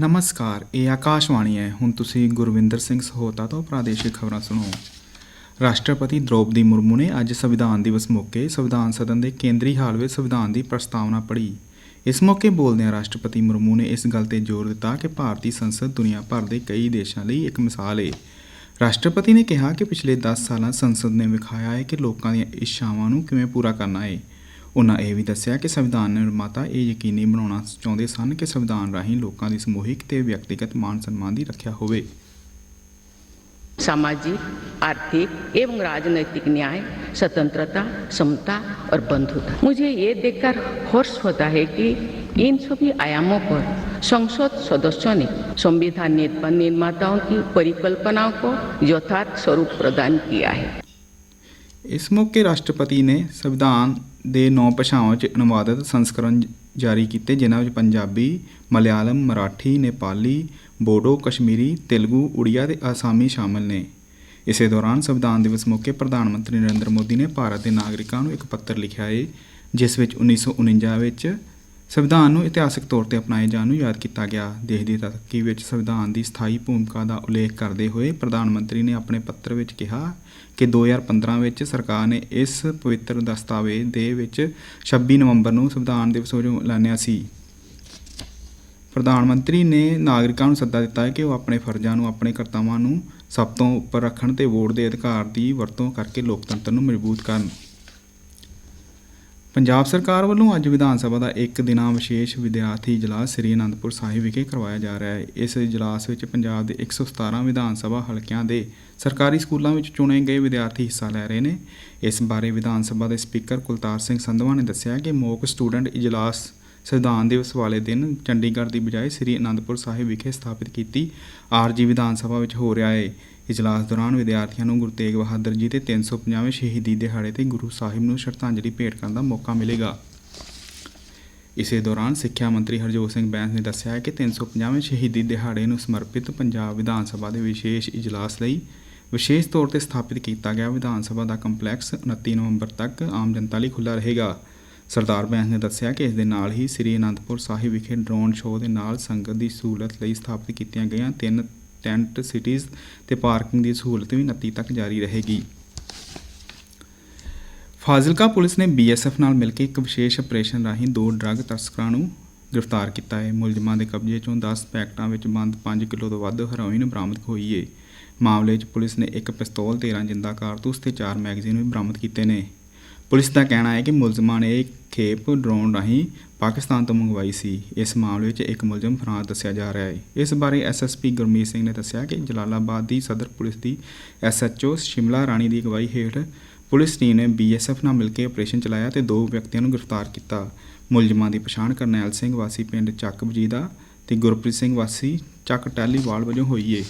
ਨਮਸਕਾਰ, ਇਹ ਆਕਾਸ਼ਵਾਣੀ ਹੈ। ਹੁਣ ਤੁਸੀਂ ਗੁਰਵਿੰਦਰ ਸਿੰਘ ਸਹੋਤਾ ਤੋਂ ਪ੍ਰਾਦੇਸ਼ਿਕ ਖਬਰਾਂ ਸੁਣੋ। ਰਾਸ਼ਟਰਪਤੀ ਦ੍ਰੋਪਦੀ ਮੁਰਮੂ ਨੇ ਅੱਜ ਸੰਵਿਧਾਨ ਦਿਵਸ ਮੌਕੇ ਸੰਵਿਧਾਨ ਸਦਨ ਦੇ ਕੇਂਦਰੀ ਹਾਲ ਵਿੱਚ ਸੰਵਿਧਾਨ ਦੀ ਪ੍ਰਸਤਾਵਨਾ ਪੜ੍ਹੀ। ਇਸ ਮੌਕੇ ਬੋਲਦਿਆਂ ਰਾਸ਼ਟਰਪਤੀ ਮੁਰਮੂ ਨੇ ਇਸ ਗੱਲ ਤੇ ਜ਼ੋਰ ਦਿੱਤਾ ਕਿ ਭਾਰਤੀ ਸੰਸਦ ਦੁਨੀਆ ਭਰ ਦੇ ਕਈ ਦੇਸ਼ਾਂ ਲਈ ਇੱਕ ਮਿਸਾਲ ਹੈ ਰਾਸ਼ਟਰਪਤੀ ਨੇ ਕਿਹਾ ਕਿ ਪਿਛਲੇ 10 ਸਾਲਾਂ ਸੰਸਦ ਨੇ ਵਿਖਾਇਆ ਹੈ ਕਿ ਲੋਕਾਂ ਦੀਆਂ ਇੱਛਾਵਾਂ ਨੂੰ ਕਿਵੇਂ ਪੂਰਾ ਕਰਨਾ ਹੈ ਉਨ੍ਹਾਂ ਇਹ ਵੀ ਦੱਸਿਆ ਕਿ ਸੰਵਿਧਾਨ ਨਿਰਮਾਤਾ ਇਹ ਯਕੀਨੀ ਬਣਾਉਣਾ ਚਾਹੁੰਦੇ ਸਨ ਕਿ ਸੰਵਿਧਾਨ ਰਾਹੀਂ ਲੋਕਾਂ ਦੀ ਸਮੂਹਿਕ ਤੇ ਵਿਅਕਤੀਗਤ ਮਾਨ ਸਨਮਾਨ ਦੀ ਰੱਖਿਆ ਹੋਵੇ सामाजिक आर्थिक एवं राजनैतिक न्याय स्वतंत्रता समता और बंधुता मुझे ये देखकर हर्ष होता है कि इन सभी आयामों पर संसद सदस्यों ने संविधान निर्माण निर्माताओं की परिकल्पनाओं को यथार्थ स्वरूप प्रदान किया है ਇਸ ਮੌਕੇ ਰਾਸ਼ਟਰਪਤੀ ਨੇ ਸੰਵਿਧਾਨ ਦੇ ਨੌ ਭਾਸ਼ਾਵਾਂ 'ਚ ਅਨੁਵਾਦਿਤ ਸੰਸਕਰਣ ਜਾਰੀ ਕੀਤੇ, ਜਿਨ੍ਹਾਂ ਵਿੱਚ ਪੰਜਾਬੀ, ਮਲਿਆਲਮ, ਮਰਾਠੀ, ਨੇਪਾਲੀ, ਬੋਡੋ, ਕਸ਼ਮੀਰੀ, ਤੇਲਗੂ, ਉੜੀਆ ਤੇ ਅਸਾਮੀ ਸ਼ਾਮਲ ਨੇ। ਇਸੇ ਦੌਰਾਨ ਸੰਵਿਧਾਨ ਦਿਵਸ ਮੌਕੇ ਪ੍ਰਧਾਨ ਮੰਤਰੀ ਨਰਿੰਦਰ ਮੋਦੀ ਨੇ ਭਾਰਤ ਦੇ ਨਾਗਰਿਕਾਂ ਨੂੰ ਇੱਕ ਪੱਤਰ ਲਿਖਿਆ ਏ, ਜਿਸ ਵਿੱਚ 1949 ਵਿੱਚ ਸੰਵਿਧਾਨ ਨੂੰ ਇਤਿਹਾਸਕ ਤੌਰ ਤੇ ਅਪਣਾਏ ਜਾਣ ਨੂੰ ਯਾਦ ਕੀਤਾ ਗਿਆ। ਦੇਸ਼ ਦੀ ਤਰੱਕੀ ਵਿੱਚ ਸੰਵਿਧਾਨ ਦੀ ਸਥਾਈ ਭੂਮਿਕਾ ਦਾ ਉਲੇਖ ਕਰਦੇ ਹੋਏ ਪ੍ਰਧਾਨ ਮੰਤਰੀ ਨੇ ਆਪਣੇ ਪੱਤਰ ਵਿੱਚ ਕਿਹਾ ਕਿ 2015 ਵਿੱਚ ਸਰਕਾਰ ਨੇ ਇਸ ਪਵਿੱਤਰ ਦਸਤਾਵੇਜ਼ ਦੇ ਵਿੱਚ 26 ਨਵੰਬਰ ਨੂੰ ਸੰਵਿਧਾਨ ਦਿਵਸ ਵਜੋਂ ਐਲਾਨਿਆ ਸੀ। ਪ੍ਰਧਾਨ ਮੰਤਰੀ ਨੇ ਨਾਗਰਿਕਾਂ ਨੂੰ ਸੱਦਾ ਦਿੱਤਾ ਹੈ ਕਿ ਉਹ ਆਪਣੇ ਫਰਜ਼ਾਂ ਨੂੰ, ਆਪਣੇ ਕਰਤੱਵਾਂ ਨੂੰ ਸਭ ਤੋਂ ਉੱਪਰ ਰੱਖਣ ਤੇ ਵੋਟ ਦੇ ਅਧਿਕਾਰ ਦੀ ਵਰਤੋਂ ਕਰਕੇ ਲੋਕਤੰਤਰ ਨੂੰ ਮਜ਼ਬੂਤ ਕਰਨ। ਪੰਜਾਬ ਸਰਕਾਰ ਵੱਲੋਂ ਅੱਜ ਵਿਧਾਨ ਸਭਾ ਦਾ ਇੱਕ ਦਿਨਾ ਵਿਸ਼ੇਸ਼ ਵਿਦਿਆਰਥੀ ਇਜਲਾਸ ਸ੍ਰੀ ਅਨੰਦਪੁਰ ਸਾਹਿਬ ਵਿਖੇ ਕਰਵਾਇਆ ਜਾ ਰਿਹਾ ਹੈ। ਇਸ ਇਜਲਾਸ ਵਿੱਚ ਪੰਜਾਬ ਦੇ 117 ਵਿਧਾਨ ਸਭਾ ਹਲਕਿਆਂ ਦੇ ਸਰਕਾਰੀ ਸਕੂਲਾਂ ਵਿੱਚ ਚੁਣੇ ਗਏ ਵਿਦਿਆਰਥੀ ਹਿੱਸਾ ਲੈ ਰਹੇ ਨੇ। ਇਸ ਬਾਰੇ ਵਿਧਾਨ ਸਭਾ ਦੇ ਸਪੀਕਰ ਕੁਲਤਾਰ ਸਿੰਘ ਸੰਧਵਾ ਨੇ ਦੱਸਿਆ ਕਿ ਮੌਕ ਸਟੂਡੈਂਟ ਇਜਲਾਸ ਸੰਵਿਧਾਨ ਦਿਵਸ ਵਾਲੇ ਦਿਨ ਚੰਡੀਗੜ੍ਹ ਦੀ ਬਜਾਏ ਸ੍ਰੀ ਅਨੰਦਪੁਰ ਸਾਹਿਬ ਵਿਖੇ ਸਥਾਪਿਤ ਕੀਤੀ ਆਰਜੀ ਵਿਧਾਨ ਸਭਾ ਵਿੱਚ ਹੋ ਰਿਹਾ ਹੈ। ਇਜਲਾਸ ਦੌਰਾਨ ਵਿਦਿਆਰਥੀਆਂ ਨੂੰ ਗੁਰੂ ਤੇਗ ਬਹਾਦਰ ਜੀ ਦੇ 350ਵੇਂ ਸ਼ਹੀਦੀ ਦਿਹਾੜੇ ਤੇ ਗੁਰੂ ਸਾਹਿਬ ਨੂੰ ਸ਼ਰਧਾਂਜਲੀ ਭੇਟ ਕਰਨ ਦਾ ਮੌਕਾ ਮਿਲੇਗਾ। ਇਸੇ ਦੌਰਾਨ ਸਿੱਖਿਆ ਮੰਤਰੀ ਹਰਜੋਤ ਸਿੰਘ ਬੈਂਸ ਨੇ ਦੱਸਿਆ ਹੈ ਕਿ 350ਵੇਂ ਸ਼ਹੀਦੀ ਦਿਹਾੜੇ ਨੂੰ ਸਮਰਪਿਤ ਪੰਜਾਬ ਵਿਧਾਨ ਸਭਾ ਦੇ ਵਿਸ਼ੇਸ਼ ਇਜਲਾਸ ਲਈ ਵਿਸ਼ੇਸ਼ ਤੌਰ ਤੇ ਸਥਾਪਿਤ ਕੀਤਾ ਗਿਆ ਵਿਧਾਨ ਸਭਾ ਦਾ ਕੰਪਲੈਕਸ 29 ਨਵੰਬਰ ਤੱਕ ਆਮ ਜਨਤਾ ਲਈ ਖੁੱਲ੍ਹਾ ਰਹੇਗਾ। ਸਰਦਾਰ ਬੈਂਸ ਨੇ ਦੱਸਿਆ ਕਿ ਇਸ ਦੇ ਨਾਲ ਹੀ ਸ੍ਰੀ ਅਨੰਦਪੁਰ ਸਾਹਿਬ ਵਿਖੇ ਡਰੋਨ ਸ਼ੋਅ ਦੇ ਨਾਲ ਸੰਗਤ ਦੀ ਸਹੂਲਤ ਲਈ ਸਥਾਪਿਤ ਕੀਤੀਆਂ ਗਈਆਂ ਤਿੰਨ ਟੈਂਟ ਸਿਟੀਜ਼ ਤੇ ਪਾਰਕਿੰਗ ਦੀ ਸਹੂਲਤ ਵੀ 29 ਤੱਕ ਜਾਰੀ ਰਹੇਗੀ। ਫਾਜ਼ਿਲਕਾ ਪੁਲਿਸ ਨੇ ਬੀਐਸਐਫ ਨਾਲ ਮਿਲ ਕੇ ਇੱਕ ਵਿਸ਼ੇਸ਼ ਆਪਰੇਸ਼ਨ ਰਾਹੀਂ ਦੋ ਡਰੱਗ ਤਸਕਰਾਂ ਨੂੰ ਗ੍ਰਿਫਤਾਰ ਕੀਤਾ ਹੈ। ਮੁਲਜ਼ਮਾਂ ਦੇ ਕਬਜ਼ੇ ਚੋਂ 10 ਪੈਕਟਾਂ ਵਿੱਚ ਬੰਦ 5 ਕਿਲੋ ਤੋਂ ਵੱਧ ਹੈਰੋਇਨ ਬਰਾਮਦ ਹੋਈ ਹੈ ਮਾਮਲੇ 'ਚ ਪੁਲਿਸ ਨੇ ਇੱਕ ਪਿਸਤੌਲ 13 ਜਿੰਦਾ ਕਾਰਤੂਸ ਤੇ 4 ਮੈਗਜ਼ੀਨ ਵੀ ਬਰਾਮਦ ਕੀਤੇ ਨੇ। ਪੁਲਿਸ ਦਾ ਕਹਿਣਾ ਹੈ ਕਿ ਮੁਲਜ਼ਮਾਂ ਨੇ ਇਹ ਖੇਪ ਡਰੋਨ ਰਾਹੀਂ ਪਾਕਿਸਤਾਨ ਤੋਂ ਮੰਗਵਾਈ ਸੀ। ਇਸ ਮਾਮਲੇ ਵਿੱਚ ਇੱਕ ਮੁਲਜ਼ਮ ਫਰਾਰ ਦੱਸਿਆ ਜਾ ਰਿਹਾ ਹੈ। ਇਸ ਬਾਰੇ ਐਸਐਸਪੀ ਗੁਰਮੀਤ ਸਿੰਘ ਨੇ ਦੱਸਿਆ ਕਿ ਜਲਾਲਾਬਾਦ ਦੀ ਸਦਰ ਪੁਲਿਸ ਦੀ ਐਸਐਚਓ ਸ਼ਿਮਲਾ ਰਾਣੀ ਦੀ ਅਗਵਾਈ ਹੇਠ ਪੁਲਿਸ ਟੀਮ ਨੇ ਬੀਐਸਐਫ ਨਾਲ ਮਿਲ ਕੇ ਆਪਰੇਸ਼ਨ ਚਲਾਇਆ ਤੇ ਦੋ ਵਿਅਕਤੀਆਂ ਨੂੰ ਗ੍ਰਿਫਤਾਰ ਕੀਤਾ। ਮੁਲਜ਼ਮਾਂ ਦੀ ਪਛਾਣ ਕਰਨੈਲ ਸਿੰਘ ਵਾਸੀ ਪਿੰਡ ਚੱਕ ਬਜੀਦਾ ਤੇ ਗੁਰਪ੍ਰੀਤ ਸਿੰਘ ਵਾਸੀ ਚੱਕ ਟੈਲੀਵਾਲ ਵਜੋਂ ਹੋਈ ਏ।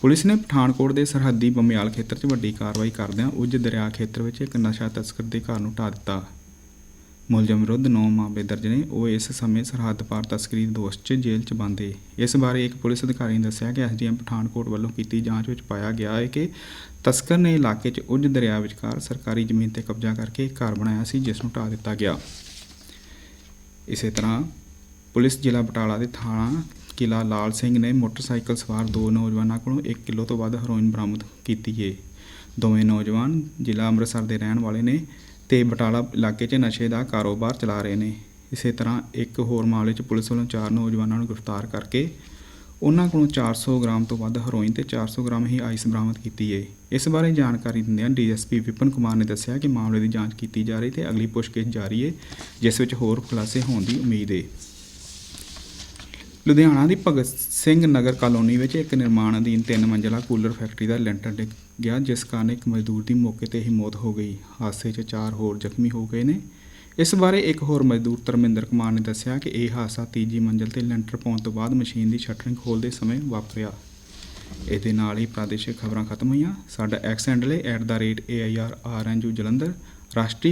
ਪੁਲਿਸ ਨੇ ਪਠਾਨਕੋਟ ਦੇ ਸਰਹੱਦੀ ਬਮਿਆਲ ਖੇਤਰ 'ਚ ਵੱਡੀ ਕਾਰਵਾਈ ਕਰਦਿਆਂ ਉੱਜ ਦਰਿਆ ਖੇਤਰ ਵਿੱਚ ਇੱਕ ਨਸ਼ਾ ਤਸਕਰ ਦੇ ਘਰ ਨੂੰ ਢਾਹ ਦਿੱਤਾ। ਮੁਲਜ਼ਮ ਵਿਰੁੱਧ 9 ਮਾਮਲੇ ਦਰਜ ਨੇ। ਉਹ ਇਸ ਸਮੇਂ ਸਰਹੱਦ ਪਾਰ ਤਸਕਰੀ ਦੇ ਦੋਸ਼ 'ਚ ਜੇਲ੍ਹ 'ਚ ਬੰਦ ਏ। ਇਸ ਬਾਰੇ ਇੱਕ ਪੁਲਿਸ ਅਧਿਕਾਰੀ ਨੇ ਦੱਸਿਆ ਕਿ ਐਸਡੀਐਮ ਪਠਾਨਕੋਟ ਵੱਲੋਂ ਕੀਤੀ ਜਾਂਚ ਵਿੱਚ ਪਾਇਆ ਗਿਆ ਹੈ ਕਿ ਤਸਕਰ ਨੇ ਇਲਾਕੇ 'ਚ ਉੱਜ ਦਰਿਆ ਵਿਚਕਾਰ ਸਰਕਾਰੀ ਜ਼ਮੀਨ ਤੇ ਕਬਜ਼ਾ ਕਰਕੇ ਇੱਕ ਘਰ ਬਣਾਇਆ ਸੀ, ਜਿਸ ਨੂੰ ਢਾਹ ਦਿੱਤਾ ਗਿਆ। ਇਸੇ ਤਰ੍ਹਾਂ ਪੁਲਿਸ ਜ਼ਿਲ੍ਹਾ ਬਟਾਲਾ ਦੇ ਥਾਣਾ ਕਿਲਾ ਲਾਲ ਸਿੰਘ ਨੇ ਮੋਟਰਸਾਈਕਲ ਸਵਾਰ ਦੋ ਨੌਜਵਾਨਾਂ ਕੋਲੋਂ 1 ਕਿਲੋ ਤੋਂ ਵੱਧ ਹੈਰੋਇਨ ਬਰਾਮਦ ਕੀਤੀ ਹੈ ਦੋਵੇਂ ਨੌਜਵਾਨ ਜ਼ਿਲ੍ਹਾ ਅੰਮ੍ਰਿਤਸਰ ਦੇ ਰਹਿਣ ਵਾਲੇ ਨੇ ਤੇ ਬਟਾਲਾ ਇਲਾਕੇ 'ਚ ਨਸ਼ੇ ਦਾ ਕਾਰੋਬਾਰ ਚਲਾ ਰਹੇ ਨੇ। ਇਸੇ ਤਰ੍ਹਾਂ ਇੱਕ ਹੋਰ ਮਾਮਲੇ 'ਚ ਪੁਲਿਸ ਵੱਲੋਂ ਚਾਰ ਨੌਜਵਾਨਾਂ ਨੂੰ ਗ੍ਰਿਫਤਾਰ ਕਰਕੇ ਉਹਨਾਂ ਕੋਲੋਂ 400 ਗ੍ਰਾਮ ਤੋਂ ਵੱਧ ਹੈਰੋਇਨ ਤੇ 400 ਗ੍ਰਾਮ ਹੀ ਆਈਸ ਬਰਾਮਦ ਕੀਤੀ ਏ। ਇਸ ਬਾਰੇ ਜਾਣਕਾਰੀ ਦਿੰਦਿਆਂ ਡੀਐਸਪੀ ਵਿਪਨ ਕੁਮਾਰ ਨੇ ਦੱਸਿਆ ਕਿ ਮਾਮਲੇ ਦੀ ਜਾਂਚ ਕੀਤੀ ਜਾ ਰਹੀ ਤੇ ਅਗਲੀ ਪੁੱਛਗਿੱਛ ਜਾਰੀ ਹੈ ਜਿਸ ਵਿੱਚ ਹੋਰ ਖੁਲਾਸੇ ਹੋਣ ਦੀ ਉਮੀਦ ਏ। ਲੁਧਿਆਣਾ ਦੀ ਭਗਤ ਸਿੰਘ ਨਗਰ ਕਾਲੋਨੀ ਵਿੱਚ ਇੱਕ ਨਿਰਮਾਣ ਅਧੀਨ ਤਿੰਨ ਮੰਜ਼ਲਾ ਕੂਲਰ ਫੈਕਟਰੀ ਦਾ ਲੈਂਟਰ ਡਿੱਗ ਗਿਆ, ਜਿਸ ਕਾਰਨ ਇੱਕ ਮਜ਼ਦੂਰ ਦੀ ਮੌਕੇ ਤੇ ਹੀ ਮੌਤ ਹੋ ਗਈ। ਹਾਦਸੇ 'ਚ ਚਾਰ ਹੋਰ ਜ਼ਖਮੀ ਹੋ ਗਏ ਨੇ। ਇਸ ਬਾਰੇ ਇੱਕ ਹੋਰ ਮਜ਼ਦੂਰ ਧਰਮਿੰਦਰ ਕੁਮਾਰ ਨੇ ਦੱਸਿਆ ਕਿ ਇਹ ਹਾਦਸਾ ਤੀਜੀ ਮੰਜ਼ਲ ਤੇ ਲੈਂਟਰ ਪਾਉਣ ਤੋਂ ਬਾਅਦ ਮਸ਼ੀਨ ਦੀ ਸ਼ਟਰਿੰਗ ਖੋਲ੍ਹਦੇ ਸਮੇਂ ਵਾਪਰਿਆ। ਇਹਦੇ ਨਾਲ ਹੀ ਪ੍ਰਾਦੇਸ਼ਿਕ ਖਬਰਾਂ ਖਤਮ ਹੋਈਆਂ। ਸਾਡਾ ਐਕਸ ਹੈਂਡਲ ਹੈ @airrnu ਜਲੰਧਰ, ਰਾਸ਼ਟਰੀ